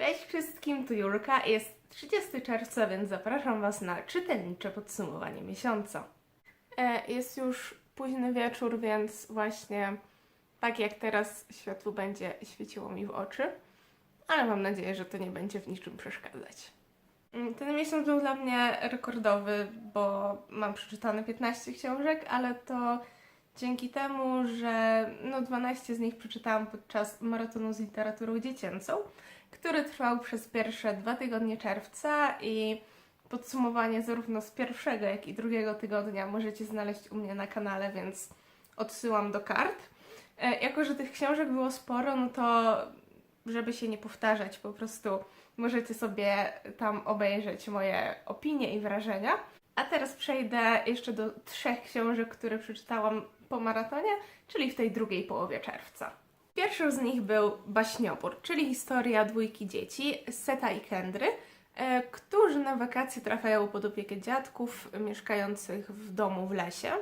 Cześć wszystkim, tu Julka. Jest 30 czerwca, więc zapraszam Was na czytelnicze podsumowanie miesiąca. E, jest już późny wieczór, więc właśnie tak jak teraz światło będzie świeciło mi w oczy, ale mam nadzieję, że to nie będzie w niczym przeszkadzać. Mm, Ten miesiąc był dla mnie rekordowy, bo mam przeczytane 15 książek, ale to dzięki temu, że no 12 z nich przeczytałam podczas maratonu z literaturą dziecięcą, który trwał przez pierwsze dwa tygodnie czerwca i podsumowanie zarówno z pierwszego, jak i drugiego tygodnia możecie znaleźć u mnie na kanale, więc odsyłam do kart. E, jako, że tych książek było sporo, no to żeby się nie powtarzać, po prostu możecie sobie tam obejrzeć moje opinie i wrażenia. A teraz przejdę jeszcze do trzech książek, które przeczytałam po maratonie, czyli w tej drugiej połowie czerwca. Pierwszą z nich był Baśniopór, czyli historia dwójki dzieci, Seta i Kendry, e, którzy na wakacje trafiają pod opiekę dziadków mieszkających w domu w lesie.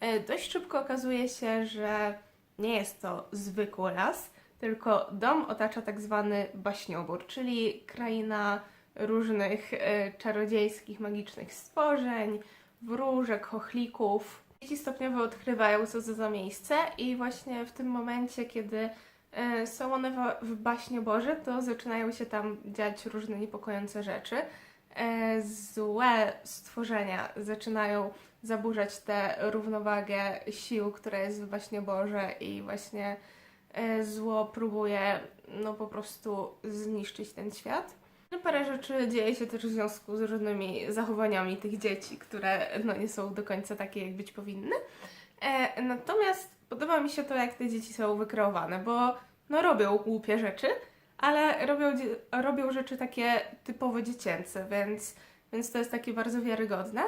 E, Dość szybko okazuje się, że nie jest to zwykły las, tylko dom otacza tak zwany baśniobór, czyli kraina różnych e, czarodziejskich, magicznych stworzeń, wróżek, chochlików. Dzieci stopniowo odkrywają, co za miejsce i właśnie w tym momencie, kiedy e, są one w, w baśnioborze, to zaczynają się tam dziać różne niepokojące rzeczy. E, Złe stworzenia zaczynają zaburzać tę równowagę sił, która jest w baśnioborze i właśnie e, zło próbuje no po prostu zniszczyć ten świat. No parę rzeczy dzieje się też w związku z różnymi zachowaniami tych dzieci, które no nie są do końca takie, jak być powinny. E, natomiast podoba mi się to, jak te dzieci są wykreowane, bo no robią głupie rzeczy, ale robią, robią rzeczy takie typowo dziecięce, więc, więc to jest takie bardzo wiarygodne.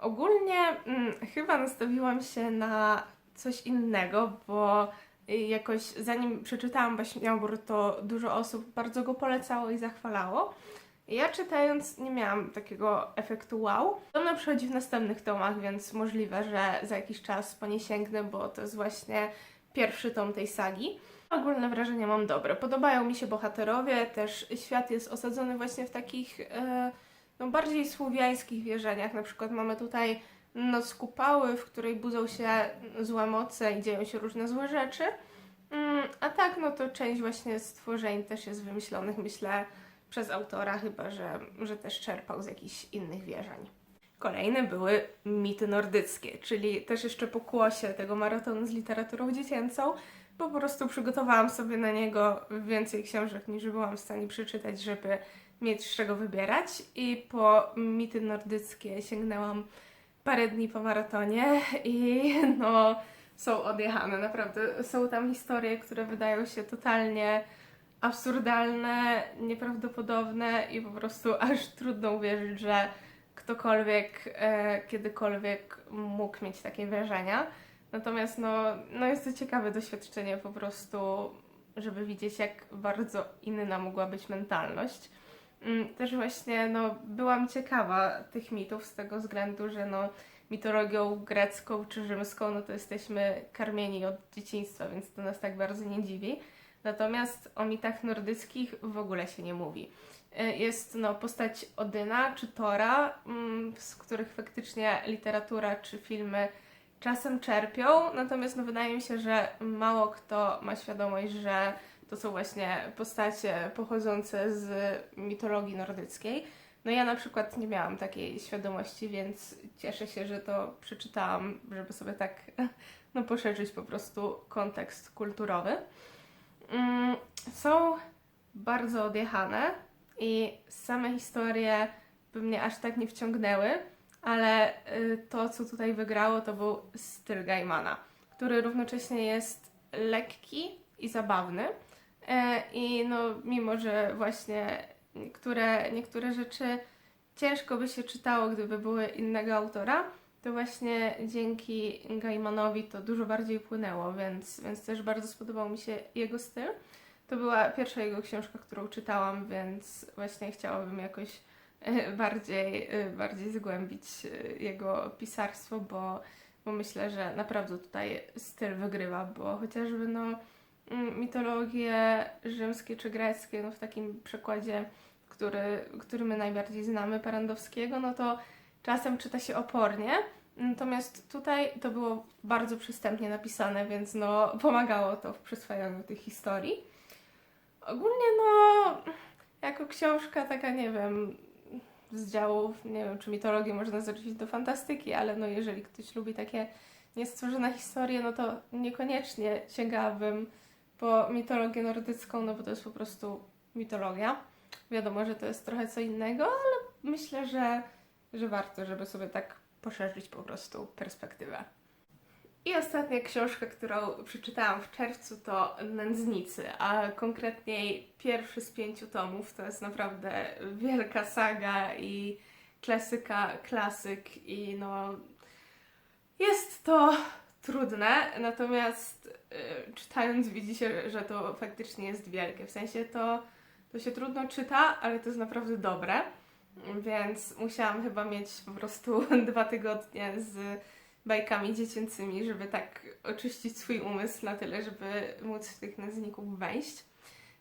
Ogólnie mm, chyba nastawiłam się na coś innego, bo jakoś zanim przeczytałam Baśniobór, to dużo osób bardzo go polecało i zachwalało. Ja czytając nie miałam takiego efektu wow. Ono przychodzi w następnych tomach, więc możliwe, że za jakiś czas po nie sięgnę, bo to jest właśnie pierwszy tom tej sagi. Ogólne wrażenia mam dobre. Podobają mi się bohaterowie, też świat jest osadzony właśnie w takich e, no, bardziej słowiańskich wierzeniach. Na przykład mamy tutaj noc kupały, w której budzą się złe moce i dzieją się różne złe rzeczy. Mm, A tak, no to część właśnie stworzeń też jest wymyślonych, myślę, przez autora, chyba że, że też czerpał z jakichś innych wierzeń. Kolejne były mity nordyckie, czyli też jeszcze pokłosie tego maratonu z literaturą dziecięcą. Po prostu przygotowałam sobie na niego więcej książek niż byłam w stanie przeczytać, żeby mieć z czego wybierać. I po mity nordyckie sięgnęłam parę dni po maratonie i no są odjechane. Naprawdę są tam historie, które wydają się totalnie absurdalne, nieprawdopodobne i po prostu aż trudno uwierzyć, że ktokolwiek e, kiedykolwiek mógł mieć takie wrażenia. Natomiast no, no jest to ciekawe doświadczenie po prostu, żeby widzieć jak bardzo inna mogła być mentalność. Mm, Też właśnie no, byłam ciekawa tych mitów z tego względu, że no, mitologią grecką czy rzymską no to jesteśmy karmieni od dzieciństwa, więc to nas tak bardzo nie dziwi. Natomiast o mitach nordyckich w ogóle się nie mówi. Y, Jest no, postać Odyna czy Tora, mm, z których faktycznie literatura czy filmy czasem czerpią, natomiast no, wydaje mi się, że mało kto ma świadomość, że to są właśnie postacie pochodzące z mitologii nordyckiej. No ja na przykład nie miałam takiej świadomości, więc cieszę się, że to przeczytałam, żeby sobie tak no, poszerzyć po prostu kontekst kulturowy. Mm, Są bardzo odjechane i same historie by mnie aż tak nie wciągnęły, ale y, to, co tutaj wygrało, to był styl Gaimana, który równocześnie jest lekki i zabawny. E, I no, mimo, że właśnie niektóre, niektóre rzeczy ciężko by się czytało, gdyby były innego autora, to właśnie dzięki Gaimanowi to dużo bardziej płynęło, więc, więc też bardzo spodobał mi się jego styl. To była pierwsza jego książka, którą czytałam, więc właśnie chciałabym jakoś e, bardziej, e, bardziej zgłębić jego pisarstwo, bo, bo myślę, że naprawdę tutaj styl wygrywa, bo chociażby no mitologie rzymskie czy greckie, no w takim przekładzie, który, który my najbardziej znamy, Parandowskiego, no to czasem czyta się opornie. Natomiast tutaj to było bardzo przystępnie napisane, więc no pomagało to w przyswajaniu tych historii. Ogólnie no, jako książka taka, nie wiem, z działów, nie wiem, czy mitologię można zaliczyć do fantastyki, ale no jeżeli ktoś lubi takie niestworzone historie, no to niekoniecznie sięgałabym po mitologię nordycką, no bo to jest po prostu mitologia. Wiadomo, że to jest trochę co innego, ale myślę, że, że warto, żeby sobie tak poszerzyć po prostu perspektywę. I ostatnia książka, którą przeczytałam w czerwcu to Nędznicy, a konkretniej pierwszy z pięciu tomów. To jest naprawdę wielka saga i klasyka, klasyk i no jest to trudne, natomiast y, czytając widzi się, że to faktycznie jest wielkie. W sensie to, to się trudno czyta, ale to jest naprawdę dobre, więc musiałam chyba mieć po prostu dwa tygodnie z bajkami dziecięcymi, żeby tak oczyścić swój umysł na tyle, żeby móc w tych nazwników wejść.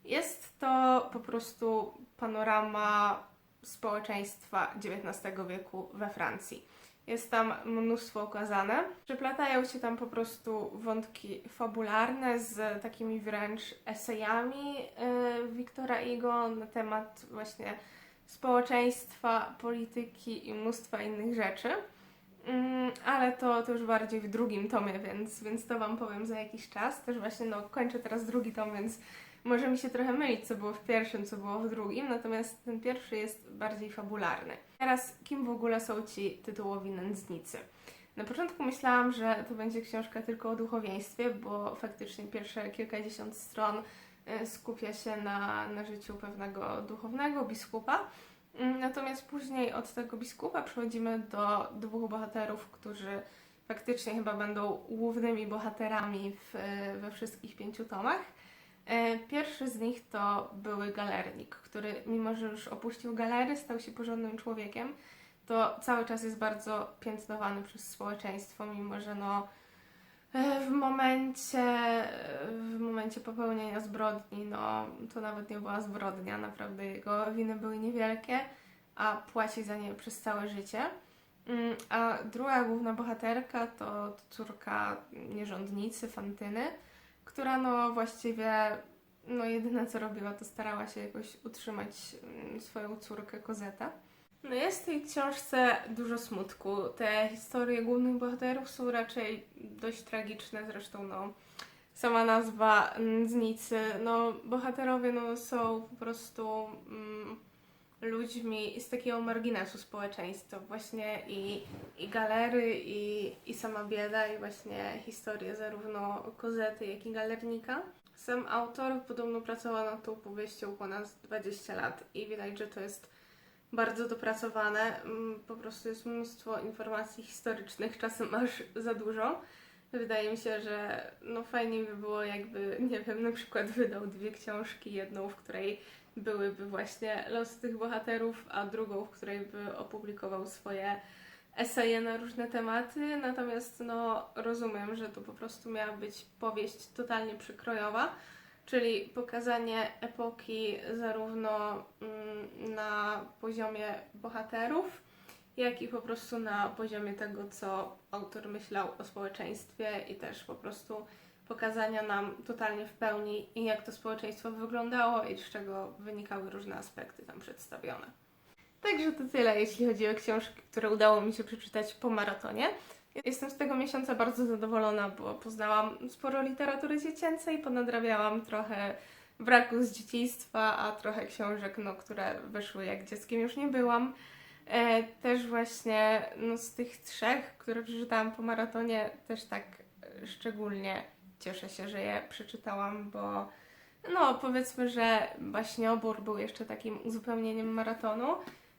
Jest to po prostu panorama społeczeństwa XIX wieku we Francji. Jest tam mnóstwo ukazane. Przeplatają się tam po prostu wątki fabularne z takimi wręcz esejami yy, Wiktora Hugo na temat właśnie społeczeństwa, polityki i mnóstwa innych rzeczy. Mm, ale to, to już bardziej w drugim tomie, więc, więc to Wam powiem za jakiś czas. Też właśnie no, kończę teraz drugi tom, więc może mi się trochę mylić, co było w pierwszym, co było w drugim, natomiast ten pierwszy jest bardziej fabularny. Teraz, kim w ogóle są ci tytułowi nędznicy? Na początku myślałam, że to będzie książka tylko o duchowieństwie, bo faktycznie pierwsze kilkadziesiąt stron y, skupia się na, na życiu pewnego duchownego biskupa, Mm, Natomiast później od tego biskupa przechodzimy do dwóch bohaterów, którzy faktycznie chyba będą głównymi bohaterami w, we wszystkich pięciu tomach. E, Pierwszy z nich to były galernik, który mimo, że już opuścił galery, stał się porządnym człowiekiem, to cały czas jest bardzo piętnowany przez społeczeństwo, mimo że no e, w momencie, w momencie popełnienia zbrodni, no to nawet nie była zbrodnia, naprawdę jego winy były niewielkie, a płaci za nie przez całe życie. Mm, A druga główna bohaterka to córka nierządnicy, Fantyny, która no właściwie no jedyne co robiła to starała się jakoś utrzymać mm, swoją córkę Kozetę. No jest w tej książce dużo smutku. Te historie głównych bohaterów są raczej dość tragiczne, zresztą no sama nazwa Nędznicy, no bohaterowie no są po prostu mm, ludźmi z takiego marginesu społeczeństwa. Właśnie i, i galery, i, i sama bieda, i właśnie historie zarówno Kozety, jak i galernika. Sam autor podobno pracował nad tą powieścią ponad 20 lat i widać, że to jest bardzo dopracowane. Mm, Po prostu jest mnóstwo informacji historycznych, czasem aż za dużo. Wydaje mi się, że no fajnie by było, jakby, nie wiem, na przykład wydał dwie książki, jedną, w której byłyby właśnie losy tych bohaterów, a drugą, w której by opublikował swoje eseje na różne tematy. Natomiast no rozumiem, że to po prostu miała być powieść totalnie przykrojowa, czyli pokazanie epoki zarówno mm, na poziomie bohaterów, jak i po prostu na poziomie tego, co autor myślał o społeczeństwie i też po prostu pokazania nam totalnie w pełni jak to społeczeństwo wyglądało i z czego wynikały różne aspekty tam przedstawione. Także to tyle, jeśli chodzi o książki, które udało mi się przeczytać po maratonie. Jestem z tego miesiąca bardzo zadowolona, bo poznałam sporo literatury dziecięcej, ponadrabiałam trochę braku z dzieciństwa, a trochę książek, no, które wyszły jak dzieckiem już nie byłam. E, też właśnie no, z tych trzech, które przeczytałam po maratonie, też tak e, szczególnie cieszę się, że je przeczytałam, bo no powiedzmy, że Baśniobór był jeszcze takim uzupełnieniem maratonu.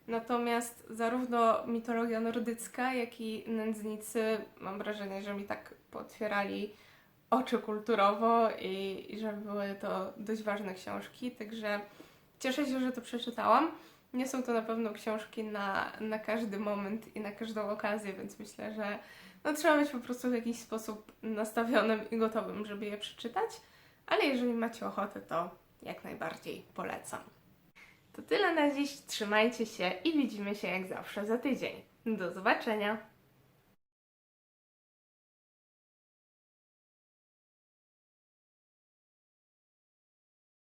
Natomiast zarówno mitologia nordycka, jak i nędznicy mam wrażenie, że mi tak potwierali oczy kulturowo i, i że były to dość ważne książki, także cieszę się, że to przeczytałam. Nie są to na pewno książki na, na każdy moment i na każdą okazję, więc myślę, że no, trzeba być po prostu w jakiś sposób nastawionym i gotowym, żeby je przeczytać. ale jeżeli macie ochotę, to jak najbardziej polecam. To tyle na dziś, trzymajcie się i widzimy się jak zawsze za tydzień. Do zobaczenia!